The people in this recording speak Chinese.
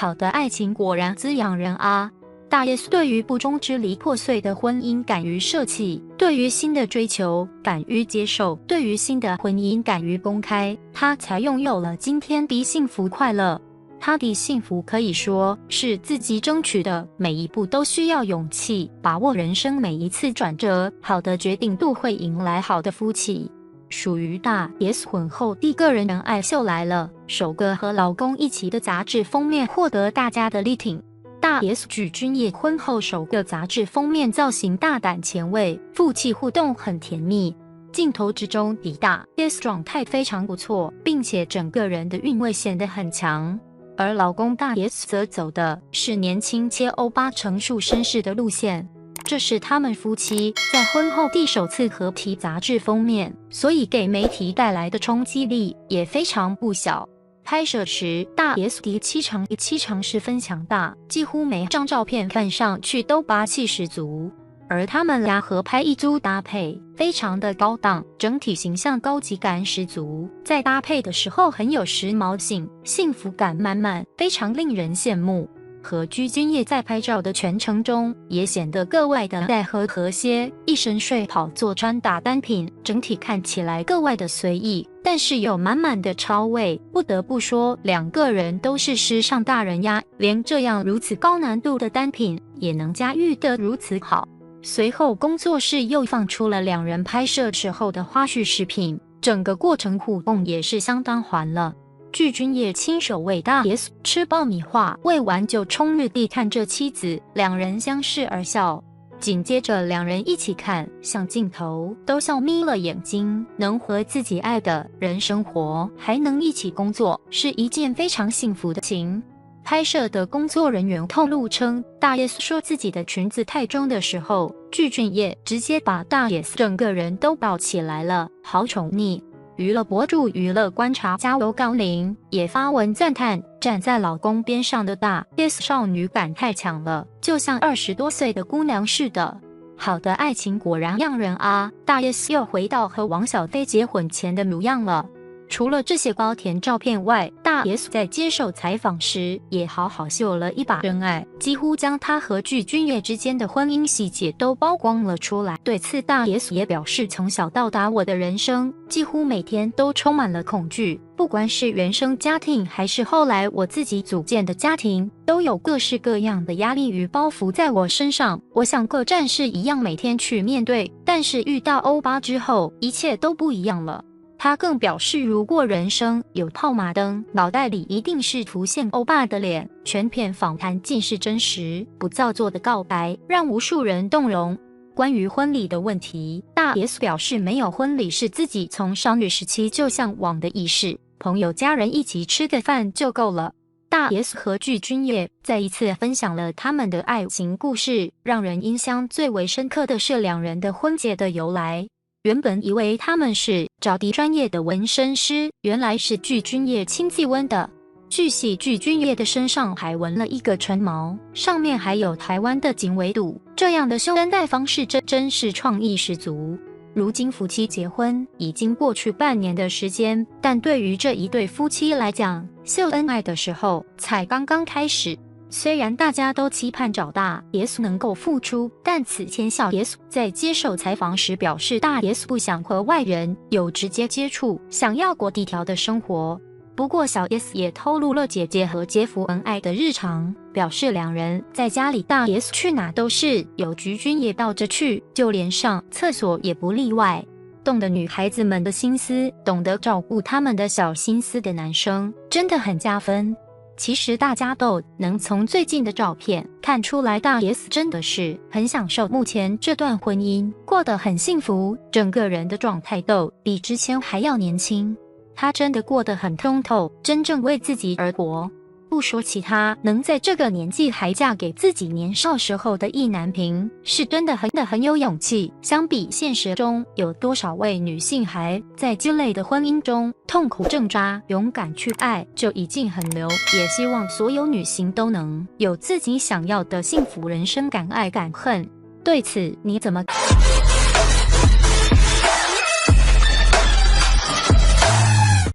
好的爱情果然滋养人啊！大 S 对于不忠支离破碎的婚姻敢于舍弃，对于新的追求敢于接受，对于新的婚姻敢于公开，她才拥有了今天的幸福快乐。她的幸福可以说是自己争取的，每一步都需要勇气，把握人生每一次转折，好的决定都会迎来好的夫妻。属于大 S 婚后第个人人爱秀来了，首个和老公一起的杂志封面获得大家的力挺。大 S 举君业婚后首个杂志封面造型大胆前卫，夫妻互动很甜蜜。镜头之中的大 S 状态非常不错，并且整个人的韵味显得很强。而老公大 S 则走的是年轻且欧巴成熟绅士的路线。这是他们夫妻在婚后第首次合体杂志封面，所以给媒体带来的冲击力也非常不小。拍摄时，大 S 的气场气场十分强大，几乎每张照片看上去都霸气十足。而他们俩合拍一组搭配，非常的高档，整体形象高级感十足，在搭配的时候很有时髦性，幸福感满满，非常令人羡慕。和鞠婧祎在拍照的全程中，也显得格外的带和和谐。一身睡袍做穿搭单品，整体看起来格外的随意，但是有满满的超味。不得不说，两个人都是时尚大人呀，连这样如此高难度的单品也能驾驭得如此好。随后，工作室又放出了两人拍摄时候的花絮视频，整个过程互动也是相当欢乐。具君业亲手为大 S 吃爆米花，喂完就冲日地看着妻子，两人相视而笑。紧接着，两人一起看向镜头，都笑眯了眼睛。能和自己爱的人生活，还能一起工作，是一件非常幸福的情。拍摄的工作人员透露称，大 S 说自己的裙子太重的时候，具俊晔直接把大 S 整个人都抱起来了，好宠溺。娱乐博主娱乐观察加油杠铃也发文赞叹，站在老公边上的大 S 少女感太强了，就像二十多岁的姑娘似的。好的爱情果然让人啊！大 S 又回到和王小飞结婚前的模样了。除了这些高甜照片外，大 S 在接受采访时也好好秀了一把真爱，几乎将她和具俊晔之间的婚姻细节都曝光了出来。对此，大 S 也表示，从小到大，我的人生几乎每天都充满了恐惧，不管是原生家庭，还是后来我自己组建的家庭，都有各式各样的压力与包袱在我身上，我像个战士一样每天去面对。但是遇到欧巴之后，一切都不一样了。他更表示，如果人生有套马灯，脑袋里一定是浮现欧巴的脸。全片访谈尽是真实、不造作的告白，让无数人动容。关于婚礼的问题，大 S 表示，没有婚礼是自己从少女时期就向往的仪式，朋友家人一起吃个饭就够了。大 S 和具俊晔再一次分享了他们的爱情故事，让人印象最为深刻的是两人的婚结的由来。原本以为他们是找的专业的纹身师，原来是具君晔亲自纹的。据悉，具君晔的身上还纹了一个唇毛，上面还有台湾的经纬度。这样的秀恩爱方式，真真是创意十足。如今夫妻结婚已经过去半年的时间，但对于这一对夫妻来讲，秀恩爱的时候才刚刚开始。虽然大家都期盼找大 S 能够复出，但此前小 S 在接受采访时表示，大 S 不想和外人有直接接触，想要过低调的生活。不过小 S 也透露了姐姐和姐夫恩爱的日常，表示两人在家里大 S 去哪都是有菊君也抱着去，就连上厕所也不例外。懂得女孩子们的心思，懂得照顾她们的小心思的男生，真的很加分。其实大家都能从最近的照片看出来，大 S 真的是很享受目前这段婚姻，过得很幸福，整个人的状态都比之前还要年轻。她真的过得很通透，真正为自己而活。不说其他，能在这个年纪还嫁给自己年少时候的意难平，是真的很的很有勇气。相比现实中有多少位女性还在鸡肋的婚姻中痛苦挣扎，勇敢去爱就已经很牛。也希望所有女性都能有自己想要的幸福人生，敢爱敢恨。对此你怎么？